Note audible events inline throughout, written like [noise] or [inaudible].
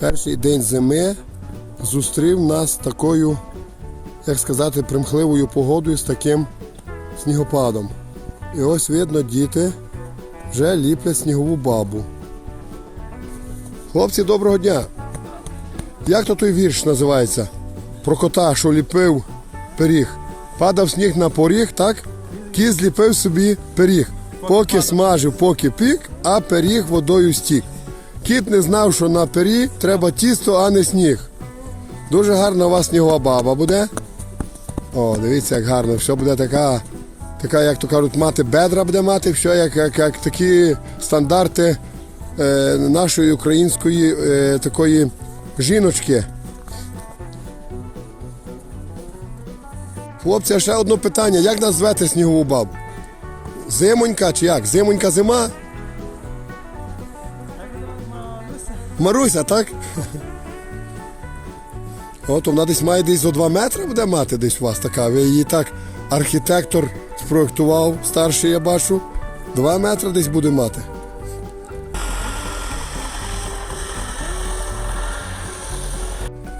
Перший день зими зустрів нас такою, як сказати, примхливою погодою з таким снігопадом. І ось видно, діти вже ліплять снігову бабу. Хлопці, доброго дня! Як то той вірш називається? Про кота, що ліпив пиріг. Падав сніг на поріг, так? Кіт зліпив собі пиріг. Поки смажив, поки пік, а пиріг водою стік. Кіт не знав, що на пиріг треба тісто, а не сніг. Дуже гарна у вас снігова баба буде. О, дивіться, як гарно. Все буде така, така, як то кажуть, мати бедра буде мати, все як, як, як такі стандарти е, нашої української е, такої жіночки. Хлопці, ще одне питання. Як нас снігову бабу? Зимонька чи як? Зимонька зима? Маруся, так? От вона десь має десь зо 2 метри буде мати десь у вас така. Ви її так архітектор спроектував, старший я бачу. 2 метри десь буде мати.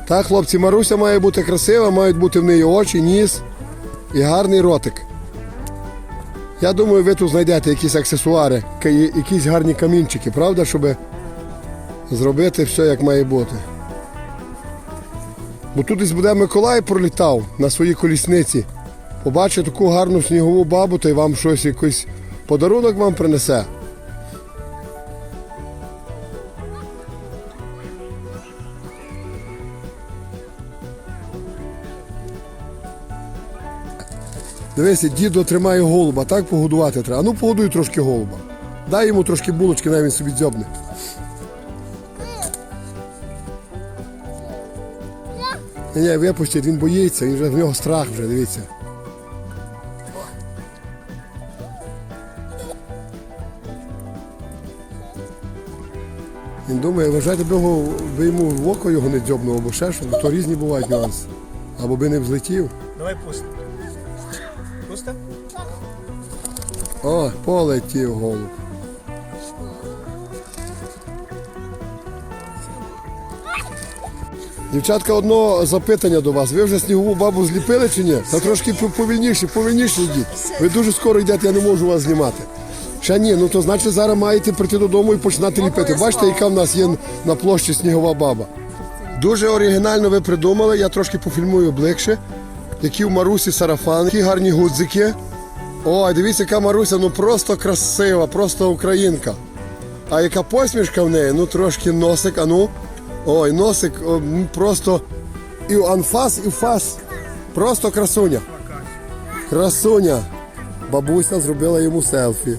Так, хлопці, Маруся має бути красива, мають бути в неї очі, ніс і гарний ротик. Я думаю, ви тут знайдете якісь аксесуари, якісь гарні камінчики, правда, щоб зробити все як має бути. Бо тут десь буде Миколай пролітав на своїй колісниці. Побачить таку гарну снігову бабу, та й вам щось якийсь подарунок вам принесе. Дивися, дідо тримає голуба, так погодувати треба. А ну погодуй трошки голуба. Дай йому трошки булочки, навіть він собі дзьобне. Ні, випустіть, він боїться, він вже в нього страх вже, дивіться. Він думає, вважайте, його, би йому в око його не дзьобнув, або ще що, то різні бувають нюанси. Або би не взлетів. Давай пустим. Пусто? О, полетів голуб. Дівчатка, одно запитання до вас. Ви вже снігову бабу зліпили чи ні? Та трошки повільніше, повільніше йдіть. Ви дуже скоро йдете, я не можу вас знімати. Ще ні, ну то значить зараз маєте прийти додому і починати ліпити. Бачите, яка в нас є на площі снігова баба. Дуже оригінально ви придумали, я трошки пофільмую ближче. Які в Марусі сарафан, які гарні гудзики. Ой, дивіться, яка Маруся, ну просто красива, просто українка. А яка посмішка в неї, ну трошки носик, а ну. Ой, носик о, просто і анфас, і фас. Просто красуня. Красуня. Бабуся зробила йому селфі.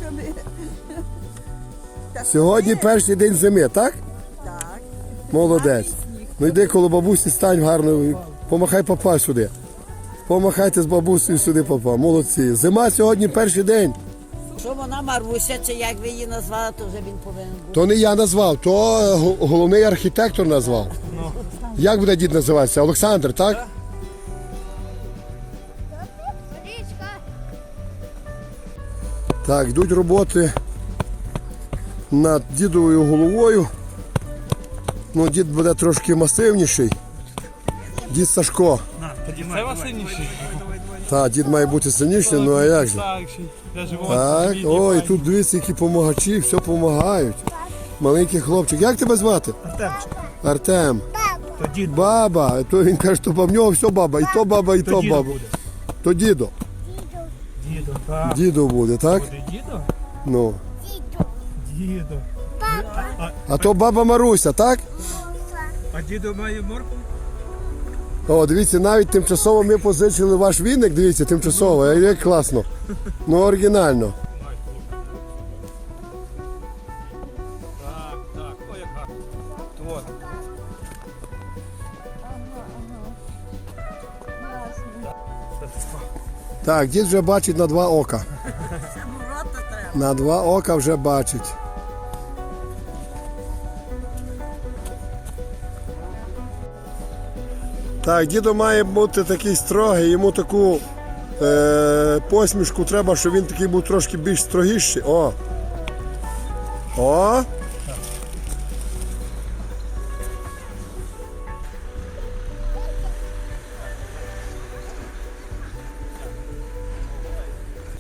Сьогодні перший день зими, так? Так. Молодець. Ну йди коло бабусі, стань гарно, помахай папа сюди. Помахайте з бабусею сюди, папа. Молодці. Зима сьогодні перший день. Що вона Маруся, чи як ви її назвали, то вже він повинен бути. То не я назвав, то е, го- головний архітектор назвав. Як буде дід називатися? Олександр, так? Так, йдуть роботи над дідовою головою. Ну, дід буде трошки масивніший. Дід Сашко. Це вас сильніший. Так, дід має бути сильніший, ну а як же? Так, ой, тут дивіться, які помагачі, все допомагають. Маленький хлопчик. Як тебе звати? Артемчик. Артем. То дід Баба, то він каже, що в нього все баба, і то баба, і то дідо баба. буде. То дідо. Дідо, так. Дідо буде, так? Буде дідо? Ну. Дідо. А, А то баба Маруся, так? а дідо має морку? О, дивіться, навіть тимчасово ми позичили ваш віник, дивіться, тимчасово, як- класно. Ну, оригінально. Так, так. Ой, як гарно. От. Так, дід вже бачить на два ока. На два ока вже бачить. Так, діду має бути такий строгий, йому таку е, посмішку треба, щоб він такий був трошки більш строгіший. О! О!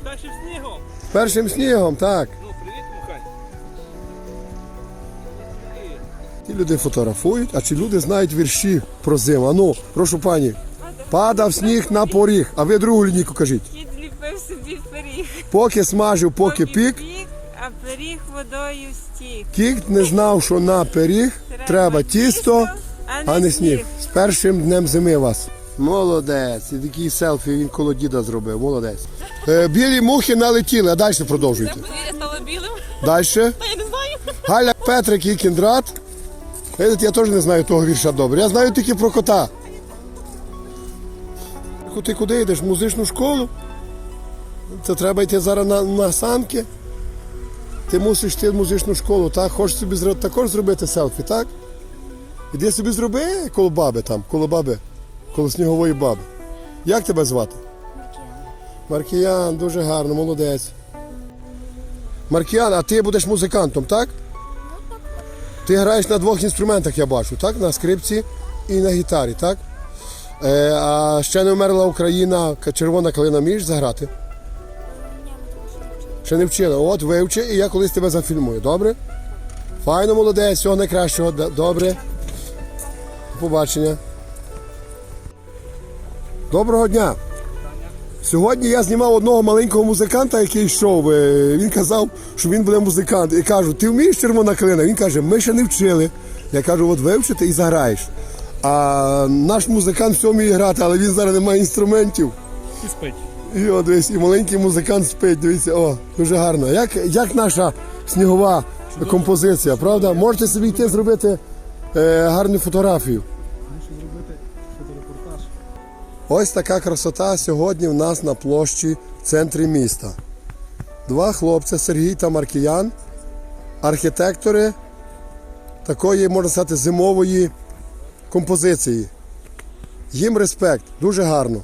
Першим снігом? Першим снігом, так. Люди фотографують, а чи люди знають вірші про зиму? Ану, прошу пані. Падав сніг на поріг, а ви другу лінійку кажіть. Кіт зліпив собі пиріг. Поки смажив, поки пік, а пиріг водою стік. кіт не знав, що на пиріг треба тісто, а не сніг. З першим днем зими вас. Молодець. І такий селфі він коло діда зробив. Молодець. Е, білі мухи налетіли, а далі продовжуйте. Подвір'я стало білим. Далі. [laughs] Я не знаю. Галя Петрик і Кіндрат. Я теж не знаю того вірша добре. Я знаю тільки про кота. Ти куди йдеш? В музичну школу? Це треба йти зараз на, на санки. Ти мусиш йти в музичну школу, так? Хочеш собі також зробити селфі, так? Іди собі зроби коло баби там, коло баби, коло снігової баби. Як тебе звати? Маркіян. Маркіян, дуже гарно, молодець. Маркіян, а ти будеш музикантом, так? Ти граєш на двох інструментах, я бачу, так? На скрипці і на гітарі, так? Е, а ще не вмерла Україна, червона калина вмієш заграти? Ще не вчила. От вивчи, і я колись тебе зафільмую, добре? Файно, молодець, всього найкращого, добре. До побачення. Доброго дня. Сьогодні я знімав одного маленького музиканта, який йшов. Е, Він казав, що він буде музикант. І кажу, ти вмієш червона калина? Він каже, ми ще не вчили. Я кажу, от вивчити і заграєш. А наш музикант все вміє грати, але він зараз не має інструментів. І спить. І от дивись, і маленький музикант спить. Дивіться, о, дуже гарно. Як, як наша снігова композиція, правда? Можете собі йти зробити е, гарну фотографію. Ось така красота сьогодні в нас на площі в центрі міста. Два хлопці Сергій та Маркіян, архітектори такої, можна сказати, зимової композиції. Їм респект, дуже гарно.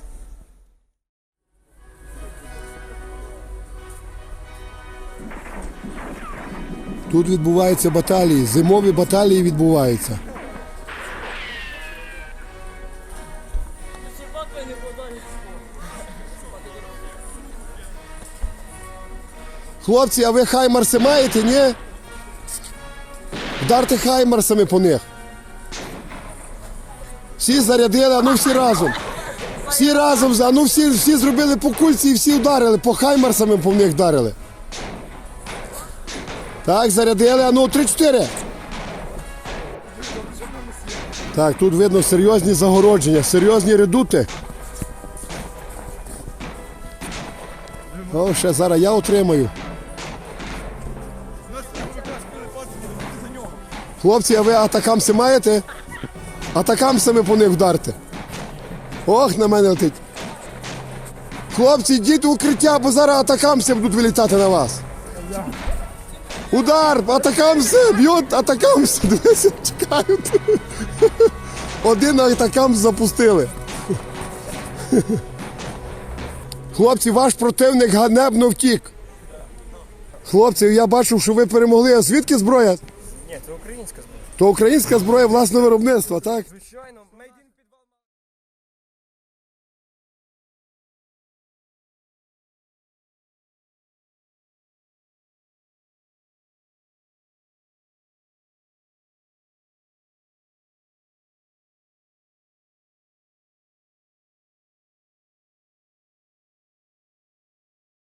Тут відбуваються баталії, зимові баталії відбуваються. Хлопці, а ви хаймарси маєте, ні? Вдарте хаймарсами по них. Всі зарядили, а ну всі разом. Всі разом, а ну всі, всі зробили по кульці і всі вдарили, по хаймарсами по них вдарили. Так, зарядили, а ну 3-4. Так, тут видно серйозні загородження, серйозні редути. О, ще зараз я отримаю. Хлопці, а ви атакамси маєте? Атакамсами по них вдарте. Ох, на мене летить. Хлопці, йдіть в укриття, бо зараз атакамси будуть вилітати на вас. Удар! Атакамси! Б'ють атакамси! [laughs] Дивися, чекають. [laughs] Один атакамс запустили. [laughs] Хлопці, ваш противник ганебно втік. Хлопці, я бачив, що ви перемогли. А звідки зброя? Ні, це українська зброя. То українська зброя власного виробництва, так? Звичайно,